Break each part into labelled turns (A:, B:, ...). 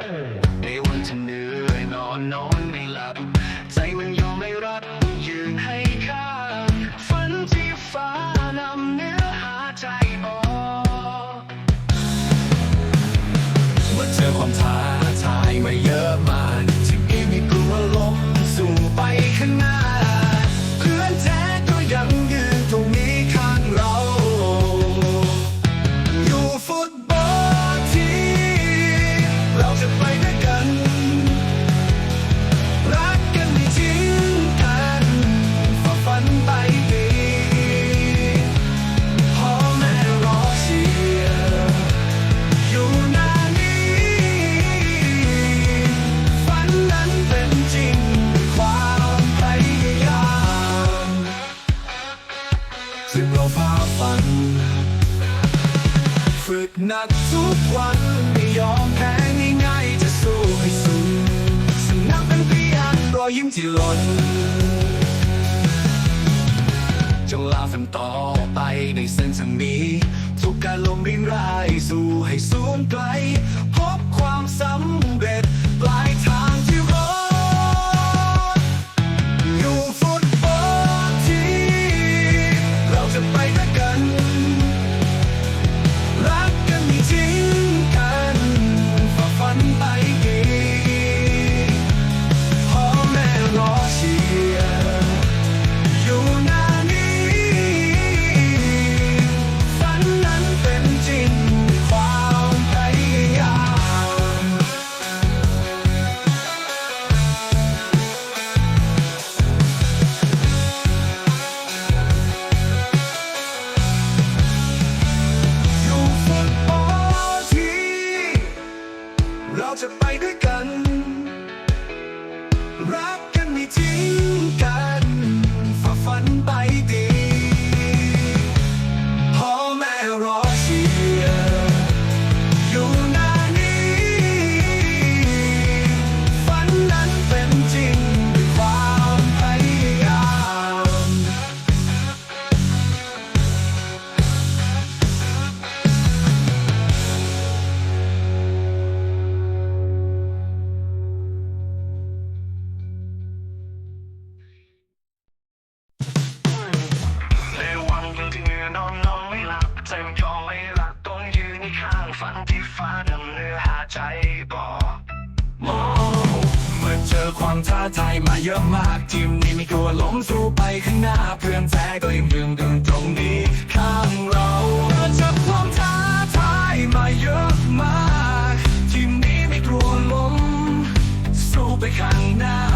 A: They want to know, ain't no knowing me love. ที่หล่นจงลาฝันต่อไปในเส้นทางนี้ ทุกการลมรินราย สู่ให้สูงไกล พบความสำ ความท้าทายมาเยอะมากทีมนี้ไม่กลัวล้มสู้ไปข้างหน้าเพื่อนแท้ก็ยังยืนดึงตรงนี้ข้างเราเรานจาความท้าทายมาเยอะมากทีมนี้ไม่กลัวล้มสู้ไปข้างหน้า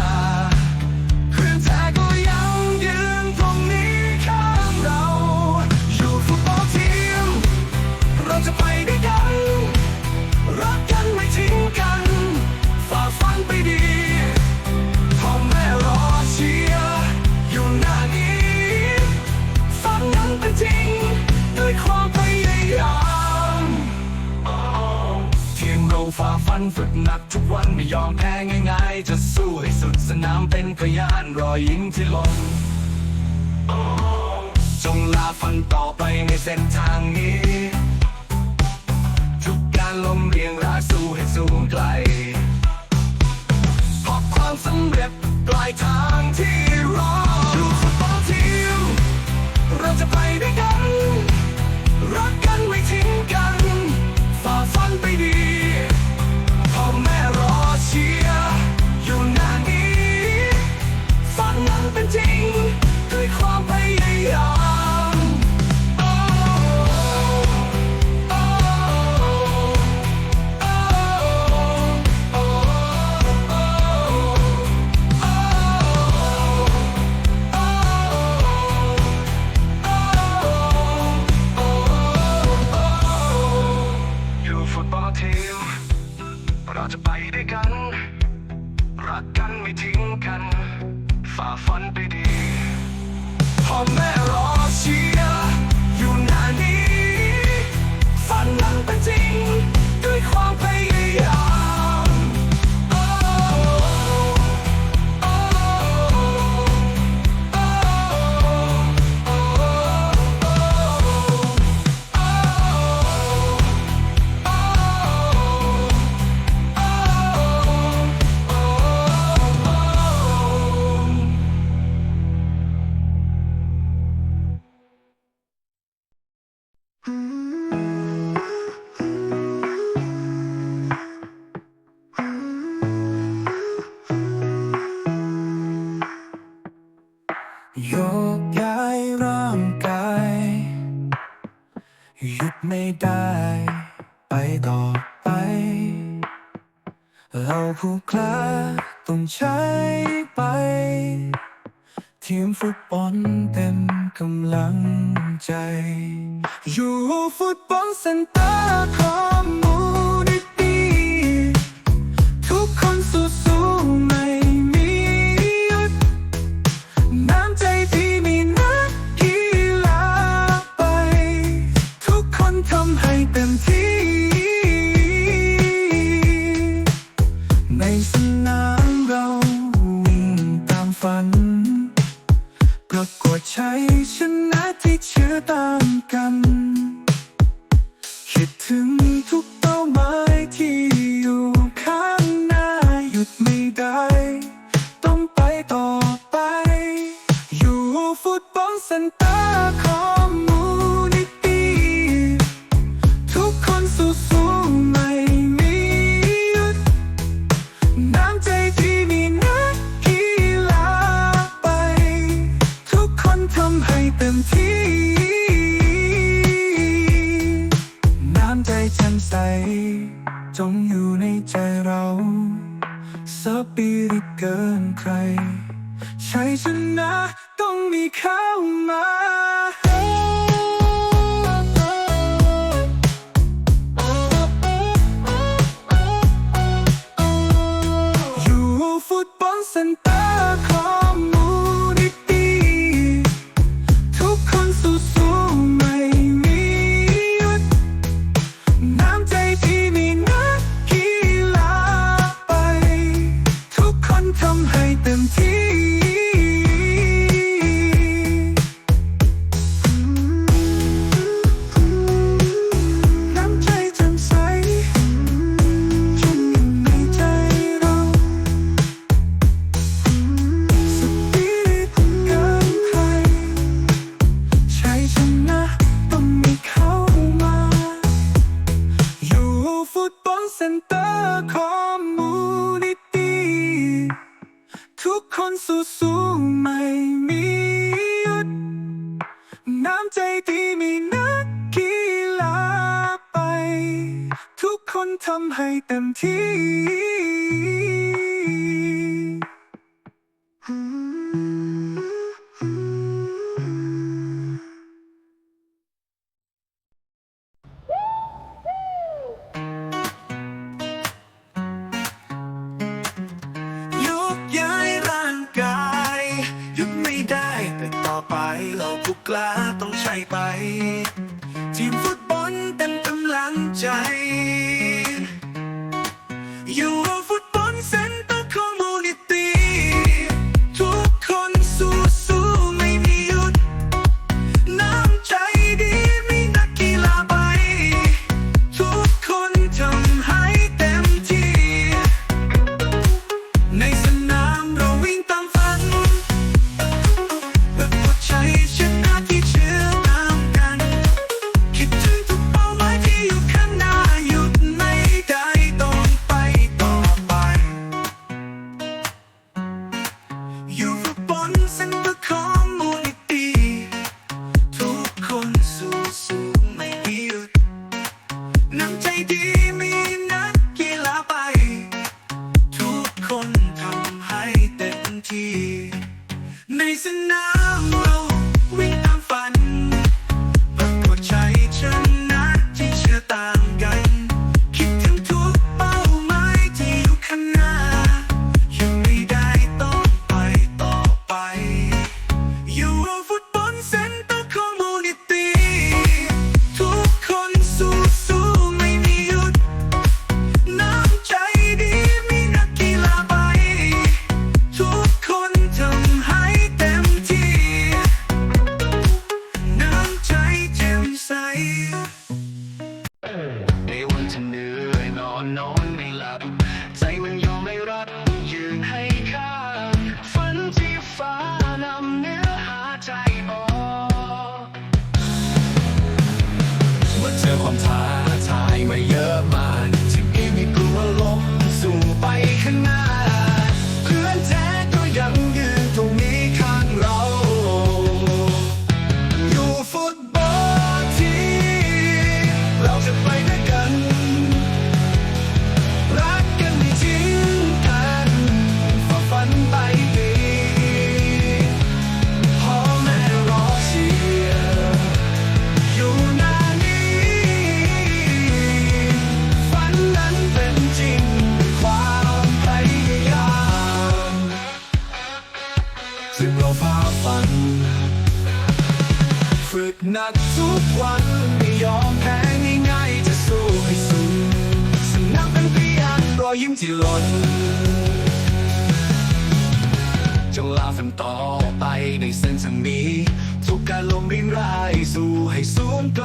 A: ฝ่าฟันฝึกหนักทุกวันไม่ยอมแพ้ง่ายๆ จะสู้ให้สุดสนามเป็นพยานรอยยิ้มที่ลงจงลาฟันต่อไปในเส้นทางนี้ ทุกการลมเรียงราสู้ให้สูงไกลเพบความสำเร็จปลายทาง ทีมฟุตบอลเต็มกำลังใจ อยู่ฟุตบอลเซ็นเตอร์คอม เซ็นเตอร์คอมมูนิตี้ทุกคนสู้สูงไม่มีหยุด น้ำใจที่มีนักกีฬาไป ทุกคนทำให้เต็มที่ ผู้กล้าต้องใช้ไป ทีมฟุตบอลเต็มกำลังใจ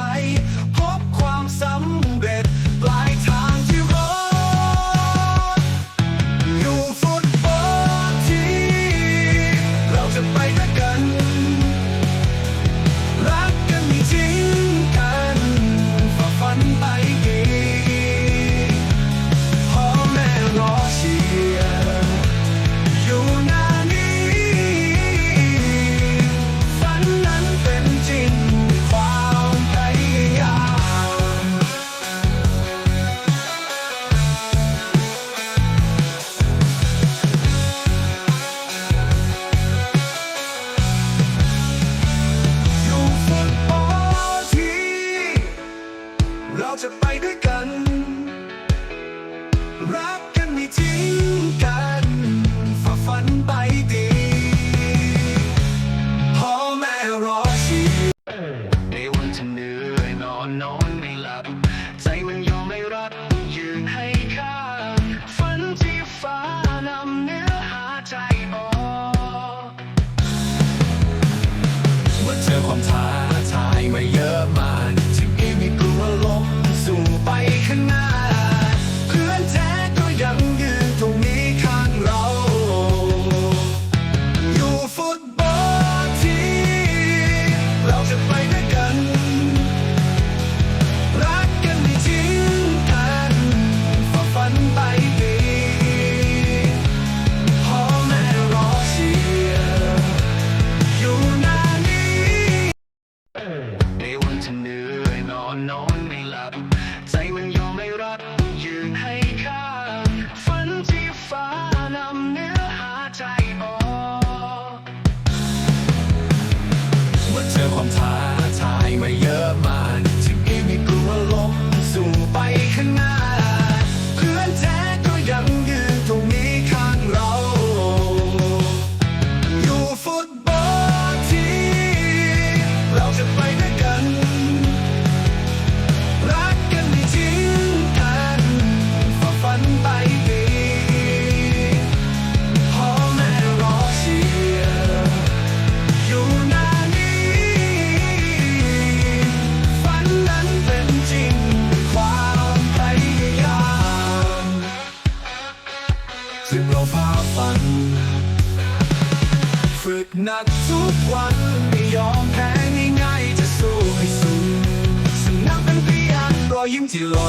A: ไป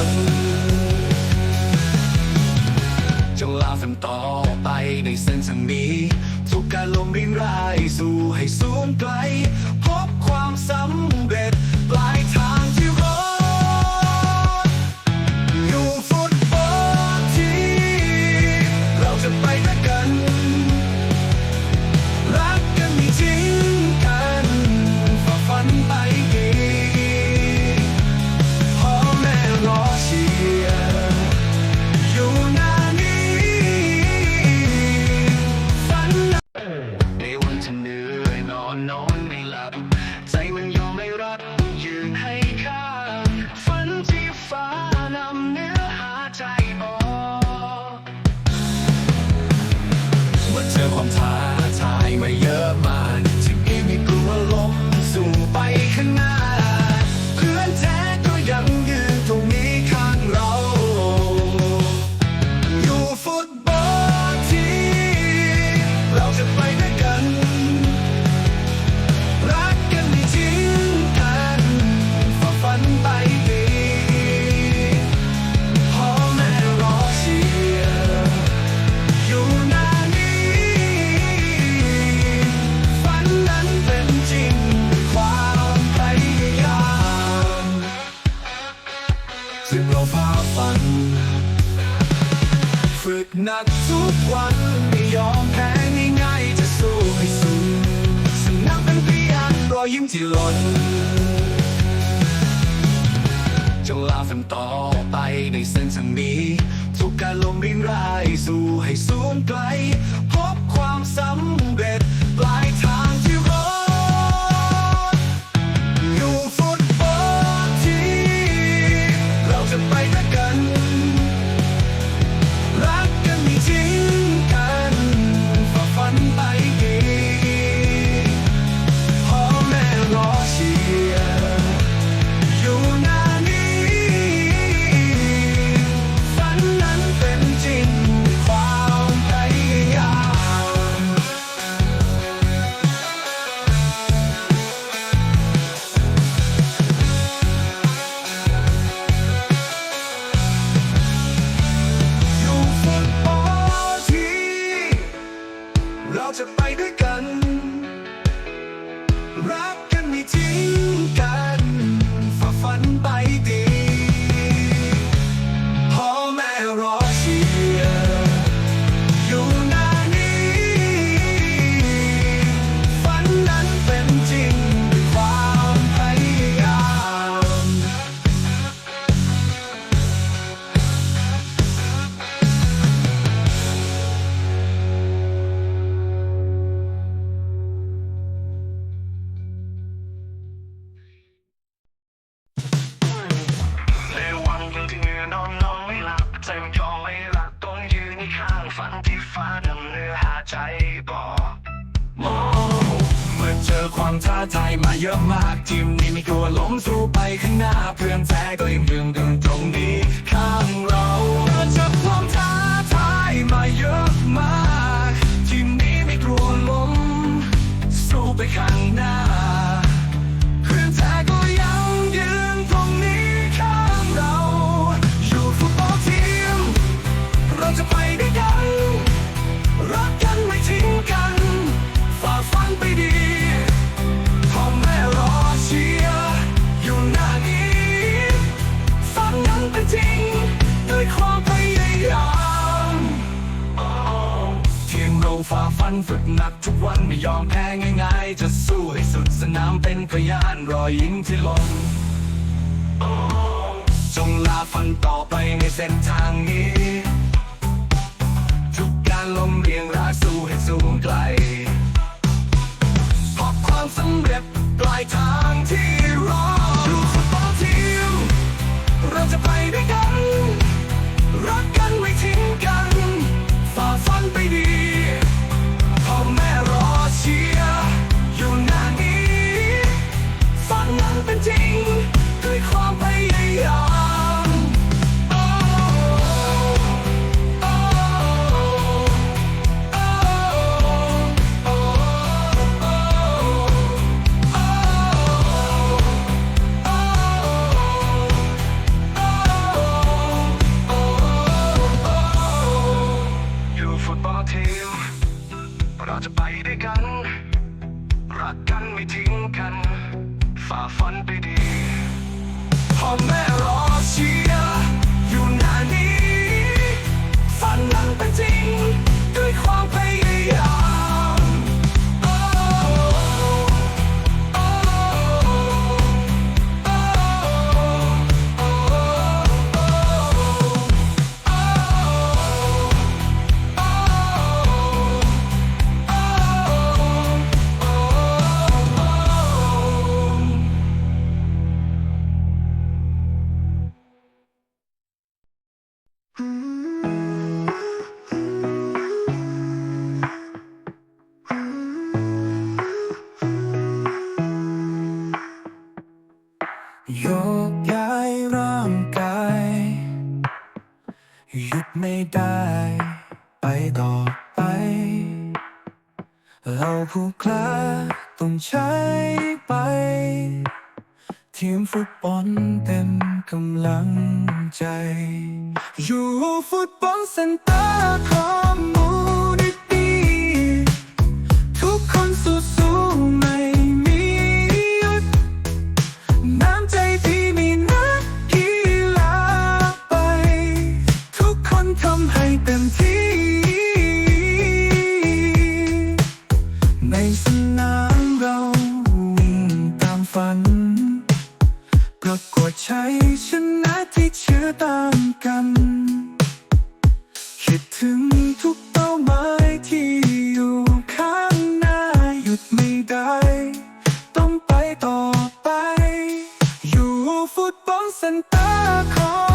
A: นจงลาฝันต่อไปในเส้นทางนี้ ทุกการลมรินราย สู่ให้สูงไกล พบความสำเร็จ หนักทุกวันไม่ยอมแพ้ง่ายๆจะสู้ให้สุดสนับเป็นพยานรอยยิ้มที่หล่นจงลาฟันต่อไปในเส้นทางนี้ ทุกการลมวิ่งไล่สู้ให้สูงไกล พบความสำเร็จ นฝึกหนักทุกวันไม่ยอมแพ้ง่ายๆ จะสู้ให้สุดสนามเป็นพยานรอยยิ้มที่ลงจงลาฟันต่อไปในเส้นทางนี้ ทุกการลมเรียงราสู้ให้สูงไกลพบความสำเร็จปลายทางที่รอ
B: Liverpool Football Center. 等的阿